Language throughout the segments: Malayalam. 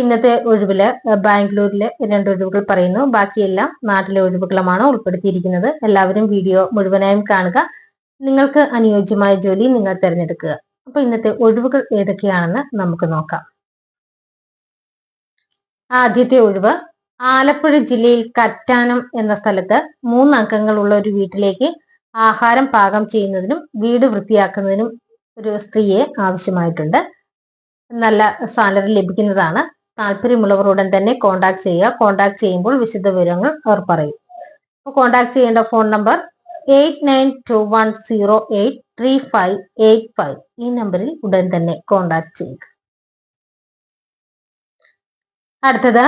ഇന്നത്തെ ഒഴിവിൽ ബാംഗ്ലൂരിലെ രണ്ട് ഒഴിവുകൾ പറയുന്നു. ബാക്കിയെല്ലാം നാട്ടിലെ ഒഴിവുകളുമാണ് ഉൾപ്പെടുത്തിയിരിക്കുന്നത്. എല്ലാവരും വീഡിയോ മുഴുവനായും കാണുക. നിങ്ങൾക്ക് അനുയോജ്യമായ ജോലി നിങ്ങൾ തിരഞ്ഞെടുക്കുക. അപ്പൊ ഇന്നത്തെ ഒഴിവുകൾ ഏതൊക്കെയാണെന്ന് നമുക്ക് നോക്കാം. ആദ്യത്തെ ഒഴിവ് ആലപ്പുഴ ജില്ലയിൽ കറ്റാനം എന്ന സ്ഥലത്ത് മൂന്ന് ഒരു വീട്ടിലേക്ക് ആഹാരം പാകം ചെയ്യുന്നതിനും വീട് വൃത്തിയാക്കുന്നതിനും ഒരു സ്ത്രീയെ ആവശ്യമായിട്ടുണ്ട്. നല്ല സാലറി ലഭിക്കുന്നതാണ്. താല്പര്യമുള്ളവർ ഉടൻ തന്നെ കോൺടാക്ട് ചെയ്യുക. കോൺടാക്ട് ചെയ്യുമ്പോൾ വിശദ വിവരങ്ങൾ അവർ പറയും. അപ്പോൾ കോൺടാക്ട് ചെയ്യേണ്ട phone number eight nine two one zero eight three five eight five ഈ നമ്പറിൽ ഉടൻ തന്നെ കോൺടാക്ട് ചെയ്യുക. അടുത്തത്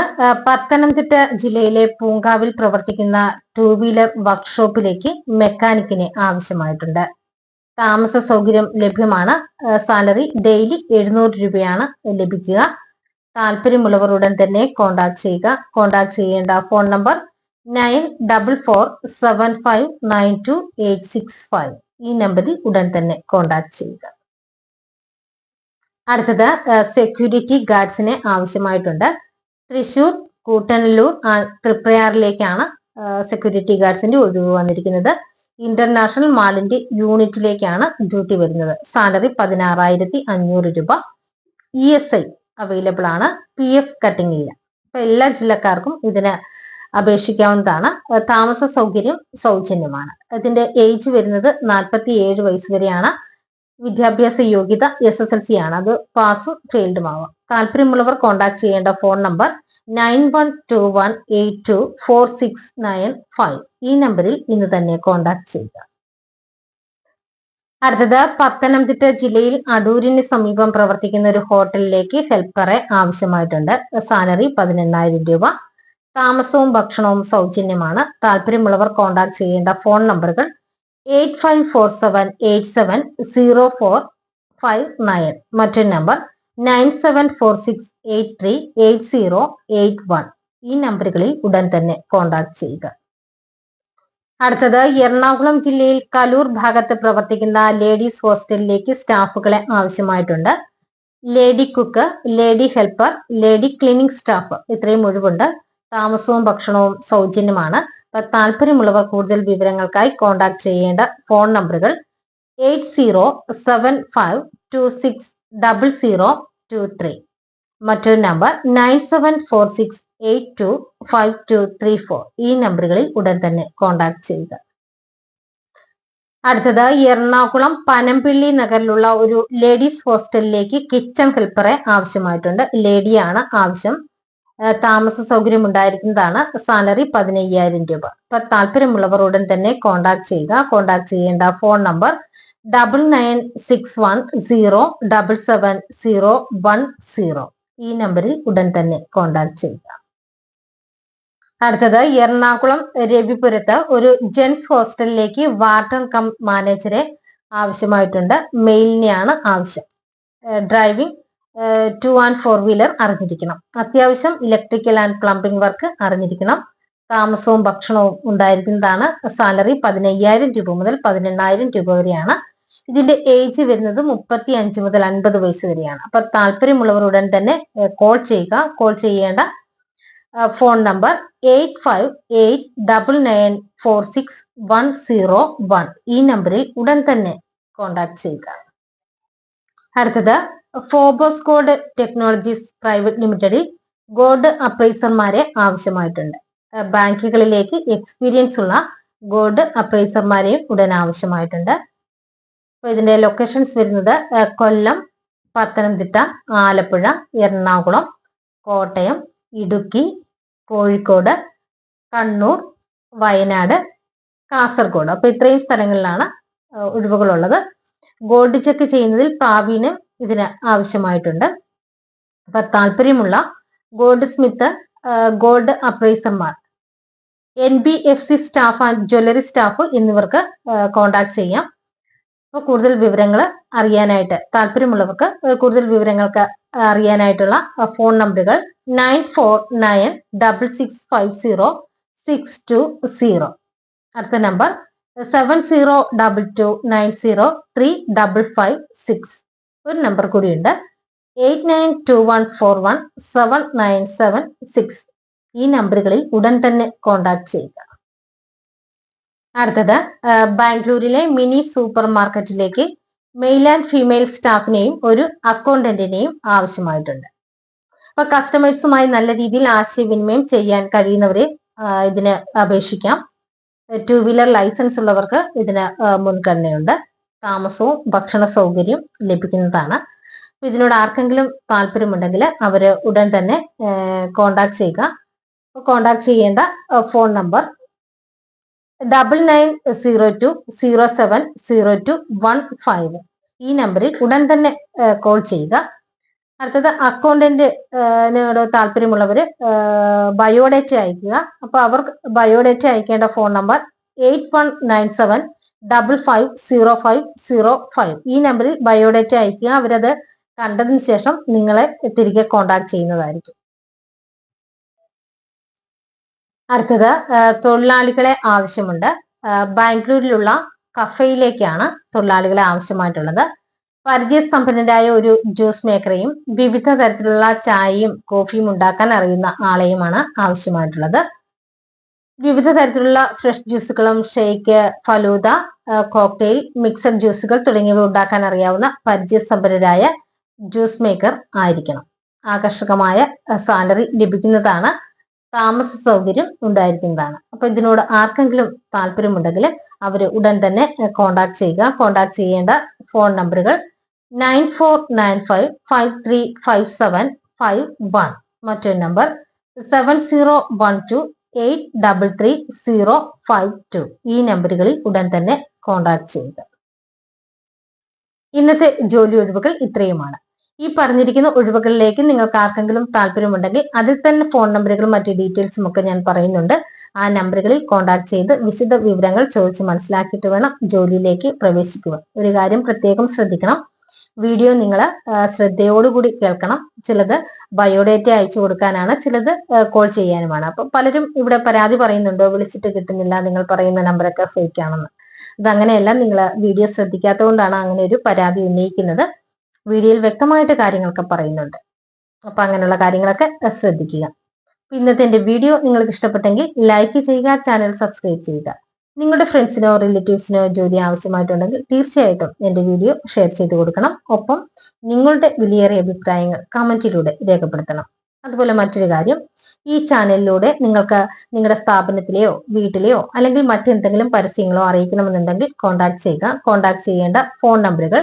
പത്തനംതിട്ട ജില്ലയിലെ പൂങ്കാവിൽ പ്രവർത്തിക്കുന്ന ടൂ വീലർ വർക്ക്ഷോപ്പിലേക്ക് മെക്കാനിക്കിനെ ആവശ്യമായിട്ടുണ്ട്. താമസ സൗകര്യം ലഭ്യമാണ് സാലറി ഡെയിലി എഴുന്നൂറ് രൂപയാണ് ലഭിക്കുക. താല്പര്യമുള്ളവർ ഉടൻ തന്നെ കോൺടാക്ട് ചെയ്യുക. കോണ്ടാക്ട് ചെയ്യേണ്ട phone number nine double four seven five nine two eight six five ഈ നമ്പറിൽ ഉടൻ തന്നെ കോൺടാക്ട് ചെയ്യുക. അടുത്തത് സെക്യൂരിറ്റി ഗാർഡ്സിന് ആവശ്യമായിട്ടുണ്ട്. തൃശൂർ കൂട്ടനല്ലൂർ തൃപ്രയാറിലേക്കാണ് സെക്യൂരിറ്റി ഗാർഡ്സിന്റെ ഒഴിവ് വന്നിരിക്കുന്നത്. ഇന്റർനാഷണൽ മാളിന്റെ യൂണിറ്റിലേക്കാണ് ഡ്യൂട്ടി വരുന്നത്. സാലറി പതിനാറായിരത്തി അഞ്ഞൂറ് രൂപ. ഇ എസ് ഐ അവൈലബിൾ ആണ് പി എഫ് കട്ടിംഗ് ഇല്ല അപ്പൊ എല്ലാ ജില്ലക്കാർക്കും ഇതിന് അപേക്ഷിക്കാവുന്നതാണ്. താമസ സൗകര്യം സൗജന്യമാണ്. ഇതിന്റെ ഏജ് വരുന്നത് നാൽപ്പത്തി ഏഴ് വയസ്സ് വരെയാണ്. വിദ്യാഭ്യാസ യോഗ്യത എസ് എസ് എൽ സി ആണ്. അത് പാസും ഫെയിൽഡും ആവാം. താല്പര്യമുള്ളവർ കോൺടാക്ട് ചെയ്യേണ്ട phone number nine one two one eight two four six nine five ഈ നമ്പറിൽ ഇന്ന് തന്നെ കോൺടാക്ട് ചെയ്യുക. അടുത്തത് പത്തനംതിട്ട ജില്ലയിൽ അടൂരിന് സമീപം പ്രവർത്തിക്കുന്ന ഒരു ഹോട്ടലിലേക്ക് ഹെൽപ്പറെ ആവശ്യമായിട്ടുണ്ട്. സാലറി പതിനെണ്ണായിരം രൂപ. താമസവും ഭക്ഷണവും സൗജന്യമാണ്. താല്പര്യമുള്ളവർ കോൺടാക്ട് ചെയ്യേണ്ട ഫോൺ നമ്പറുകൾ eight five four seven eight seven zero four five nine. മറ്റൊരു number nine seven four six eight three eight zero eight one. ഈ നമ്പറുകളിൽ ഉടൻ തന്നെ കോൺടാക്ട് ചെയ്യുക. അടുത്തത് എറണാകുളം ജില്ലയിൽ കലൂർ ഭാഗത്ത് പ്രവർത്തിക്കുന്ന ലേഡീസ് ഹോസ്റ്റലിലേക്ക് സ്റ്റാഫുകളെ ആവശ്യമായിട്ടുണ്ട്. Lady cook lady helper lady cleaning staff ഇത്രയും ഒഴിവുണ്ട്. താമസവും ഭക്ഷണവും സൗജന്യമാണ്. അപ്പൊ താല്പര്യമുള്ളവർ കൂടുതൽ വിവരങ്ങൾക്കായി കോൺടാക്ട് ചെയ്യേണ്ട ഫോൺ നമ്പറുകൾ eight zero seven five two six double zero two three. മറ്റൊരു number nine seven four six eight two five two three four ഈ നമ്പറുകളിൽ ഉടൻ തന്നെ കോൺടാക്ട് ചെയ്യുക. അടുത്തത് എറണാകുളം പനമ്പിള്ളി നഗറിലുള്ള ഒരു ലേഡീസ് ഹോസ്റ്റലിലേക്ക് കിച്ചൺ ഹെൽപ്പറെ ആവശ്യമായിട്ടുണ്ട്. ലേഡിയാണ് ആവശ്യം. താമസ സൗകര്യം ഉണ്ടായിരിക്കുന്നതാണ്. സാലറി പതിനയ്യായിരം രൂപ. അപ്പൊ താല്പര്യമുള്ളവർ ഉടൻ തന്നെ കോൺടാക്ട് ചെയ്യുക. കോൺടാക്ട് ചെയ്യേണ്ട phone number double nine six one zero double seven zero one zero ഈ നമ്പറിൽ ഉടൻ തന്നെ കോൺടാക്ട് ചെയ്യുക. അടുത്തത് എറണാകുളം രവിപുരത്ത് ഒരു ജെൻസ് ഹോസ്റ്റലിലേക്ക് വാർഡൻ കം മാനേജറെ ആവശ്യമായിട്ടുണ്ട്. മെയിലിനെയാണ് ആവശ്യം. Driving two and four wheeler അറിഞ്ഞിരിക്കണം. അത്യാവശ്യം ഇലക്ട്രിക്കൽ ആൻഡ് പ്ലംബിംഗ് വർക്ക് അറിഞ്ഞിരിക്കണം. താമസവും ഭക്ഷണവും ഉണ്ടായിരിക്കുന്നതാണ്. സാലറി പതിനയ്യായിരം രൂപ മുതൽ പതിനെണ്ണായിരം രൂപ വരെയാണ്. ഇതിന്റെ ഏജ് വരുന്നത് മുപ്പത്തി അഞ്ച് മുതൽ അൻപത് വയസ്സ് വരെയാണ്. അപ്പൊ താല്പര്യമുള്ളവർ ഉടൻ തന്നെ കോൾ ചെയ്യുക. കോൾ ചെയ്യേണ്ട phone number eight five eight double nine four six one zero one ഈ നമ്പറിൽ ഉടൻ തന്നെ കോൺടാക്ട് ചെയ്യുക. അടുത്തത് ഫോബോസ്കോഡ് ടെക്നോളജീസ് പ്രൈവറ്റ് ലിമിറ്റഡിൽ ഗോൾഡ് അപ്രൈസർമാരെ ആവശ്യമായിട്ടുണ്ട്. ബാങ്കുകളിലേക്ക് എക്സ്പീരിയൻസ് ഉള്ള ഗോൾഡ് അപ്രൈസർമാരെയും ഉടൻ ആവശ്യമായിട്ടുണ്ട്. അപ്പൊ ഇതിന്റെ ലൊക്കേഷൻസ് വരുന്നത് കൊല്ലം പത്തനംതിട്ട ആലപ്പുഴ എറണാകുളം കോട്ടയം ഇടുക്കി കോഴിക്കോട് കണ്ണൂർ വയനാട് കാസർഗോഡ്. അപ്പൊ ഇത്രയും സ്ഥലങ്ങളിലാണ് ഒഴിവുകളുള്ളത്. ഗോൾഡ് ചെക്ക് ചെയ്യുന്നതിൽ പ്രാവീണ്യം ഇതിന് ആവശ്യമായിട്ടുണ്ട്. അപ്പൊ താല്പര്യമുള്ള goldsmith gold അപ്രൈസർമാർ N B F C staff and jewellery staff എന്നിവർക്ക് കോൺടാക്ട് ചെയ്യാം. കൂടുതൽ വിവരങ്ങൾ അറിയാനായിട്ട് താല്പര്യമുള്ളവർക്ക് കൂടുതൽ വിവരങ്ങൾക്ക് അറിയാനായിട്ടുള്ള ഫോൺ നമ്പറുകൾ nine four nine double six five zero six two zero. അടുത്ത number seven zero double two nine zero three double five six. ഒരു നമ്പർ കൂടിയുണ്ട് eight nine two one four one seven nine seven six. ഈ നമ്പറുകളിൽ ഉടൻ തന്നെ കോൺടാക്ട് ചെയ്യുക. അടുത്തത് ബാംഗ്ലൂരിലെ മിനി സൂപ്പർ മാർക്കറ്റിലേക്ക് മെയിൽ ആൻഡ് ഫീമെയിൽ സ്റ്റാഫിനെയും ഒരു അക്കൗണ്ടന്റിനെയും ആവശ്യമായിട്ടുണ്ട്. അപ്പൊ കസ്റ്റമേഴ്സുമായി നല്ല രീതിയിൽ ആശയവിനിമയം ചെയ്യാൻ കഴിയുന്നവരെ ഇതിന് അപേക്ഷിക്കാം. ടു വീലർ ലൈസൻസ് ഉള്ളവർക്ക് ഇതിന് മുൻഗണനയുണ്ട്. താമസവും ഭക്ഷണ സൗകര്യവും ലഭിക്കുന്നതാണ് ഇതിനോട് ആർക്കെങ്കിലും താല്പര്യമുണ്ടെങ്കിൽ അവർ ഉടൻ തന്നെ കോണ്ടാക്ട് ചെയ്യുക. കോണ്ടാക്ട് ചെയ്യേണ്ട phone number double nine zero two zero seven zero two one five ഈ നമ്പറിൽ ഉടൻ തന്നെ കോൾ ചെയ്യുക. അടുത്തത് അക്കൗണ്ടന്റിനോട് താല്പര്യമുള്ളവര് ബയോഡേറ്റ അയക്കുക. അപ്പൊ അവർക്ക് ബയോഡേറ്റ അയക്കേണ്ട phone number eight one nine seven double five zero five zero five ഈ നമ്പറിൽ ബയോഡേറ്റ അയക്കുക. അവരത് കണ്ടതിന് ശേഷം നിങ്ങളെ തിരികെ കോണ്ടാക്ട് ചെയ്യുന്നതായിരിക്കും. അടുത്തത് തൊഴിലാളികളെ ആവശ്യമുണ്ട്. ബാംഗ്ലൂരിലുള്ള കഫയിലേക്കാണ് തൊഴിലാളികളെ ആവശ്യമായിട്ടുള്ളത്. പരിചയസമ്പന്നരായ ഒരു ജ്യൂസ് മേക്കറെയും വിവിധ തരത്തിലുള്ള ചായയും കോഫിയും ഉണ്ടാക്കാൻ അറിയുന്ന ആളെയുമാണ് ആവശ്യമായിട്ടുള്ളത്. വിവിധ തരത്തിലുള്ള ഫ്രഷ് ജ്യൂസുകളും ഷേക്ക് ഫലൂദ കോക്ടെയിൽ മിക്സഡ് ജ്യൂസുകൾ തുടങ്ങിയവ ഉണ്ടാക്കാൻ അറിയാവുന്ന പരിചയസമ്പന്നരായ ജ്യൂസ് മേക്കർ ആയിരിക്കണം. ആകർഷകമായ സാലറി ലഭിക്കുന്നതാണ് താമസ സൗകര്യം ഉണ്ടായിരിക്കുന്നതാണ്. അപ്പൊ ഇതിനോട് ആർക്കെങ്കിലും താല്പര്യമുണ്ടെങ്കിൽ അവർ ഉടൻ തന്നെ കോണ്ടാക്ട് ചെയ്യുക. കോണ്ടാക്ട് ചെയ്യേണ്ട ഫോൺ നമ്പറുകൾ nine four nine five five three five seven five one മറ്റൊരു number seven zero one two eight double three zero five two ഈ നമ്പറുകളിൽ ഉടൻ തന്നെ കോണ്ടാക്ട് ചെയ്യുക. ഇന്നത്തെ ജോലി ഒഴിവുകൾ ഇത്രയുമാണ്. ഈ പറഞ്ഞിരിക്കുന്ന ഒഴിവുകളിലേക്ക് നിങ്ങൾക്ക് ആർക്കെങ്കിലും താല്പര്യമുണ്ടെങ്കിൽ അതിൽ തന്നെ ഫോൺ നമ്പറുകളും മറ്റു ഡീറ്റെയിൽസും ഒക്കെ ഞാൻ പറയുന്നുണ്ട്. ആ നമ്പറുകളിൽ കോൺടാക്ട് ചെയ്ത് വിശദ വിവരങ്ങൾ ചോദിച്ച് മനസ്സിലാക്കിയിട്ട് വേണം ജോലിയിലേക്ക് പ്രവേശിക്കുക ഒരു കാര്യം പ്രത്യേകം ശ്രദ്ധിക്കണം. വീഡിയോ നിങ്ങൾ ശ്രദ്ധയോടുകൂടി കേൾക്കണം. ചിലത് ബയോഡേറ്റ അയച്ചു കൊടുക്കാനാണ് ചിലത് കോൾ ചെയ്യാനുമാണ്. അപ്പൊ പലരും ഇവിടെ പരാതി പറയുന്നുണ്ടോ? വിളിച്ചിട്ട് കിട്ടുന്നില്ല നിങ്ങൾ പറയുന്ന നമ്പറൊക്കെ ഫേക്ക് ആണെന്ന്. ഇത് അങ്ങനെയല്ല നിങ്ങൾ വീഡിയോ ശ്രദ്ധിക്കാത്തതുകൊണ്ടാണ് അങ്ങനെ ഒരു പരാതി ഉന്നയിക്കുന്നത്. വീഡിയോയിൽ വ്യക്തമായിട്ട് കാര്യങ്ങളൊക്കെ പറയുന്നുണ്ട്. അപ്പൊ അങ്ങനെയുള്ള കാര്യങ്ങളൊക്കെ ശ്രദ്ധിക്കുക. ഇന്നത്തെ എന്റെ വീഡിയോ നിങ്ങൾക്ക് ഇഷ്ടപ്പെട്ടെങ്കിൽ ലൈക്ക് ചെയ്യുക ചാനൽ സബ്സ്ക്രൈബ് ചെയ്യുക. നിങ്ങളുടെ ഫ്രണ്ട്സിനോ റിലേറ്റീവ്സിനോ ജോലി ആവശ്യമായിട്ടുണ്ടെങ്കിൽ തീർച്ചയായിട്ടും എന്റെ വീഡിയോ ഷെയർ ചെയ്ത് കൊടുക്കണം. ഒപ്പം നിങ്ങളുടെ വിലയേറിയ അഭിപ്രായങ്ങൾ കമന്റിലൂടെ രേഖപ്പെടുത്തണം. അതുപോലെ മറ്റൊരു കാര്യം ഈ ചാനലിലൂടെ നിങ്ങൾക്ക് നിങ്ങളുടെ സ്ഥാപനത്തിലെയോ വീട്ടിലെയോ അല്ലെങ്കിൽ മറ്റെന്തെങ്കിലും പരസ്യങ്ങളോ അറിയിക്കണമെന്നുണ്ടെങ്കിൽ കോൺടാക്ട് ചെയ്യുക. കോൺടാക്ട് ചെയ്യേണ്ട ഫോൺ നമ്പറുകൾ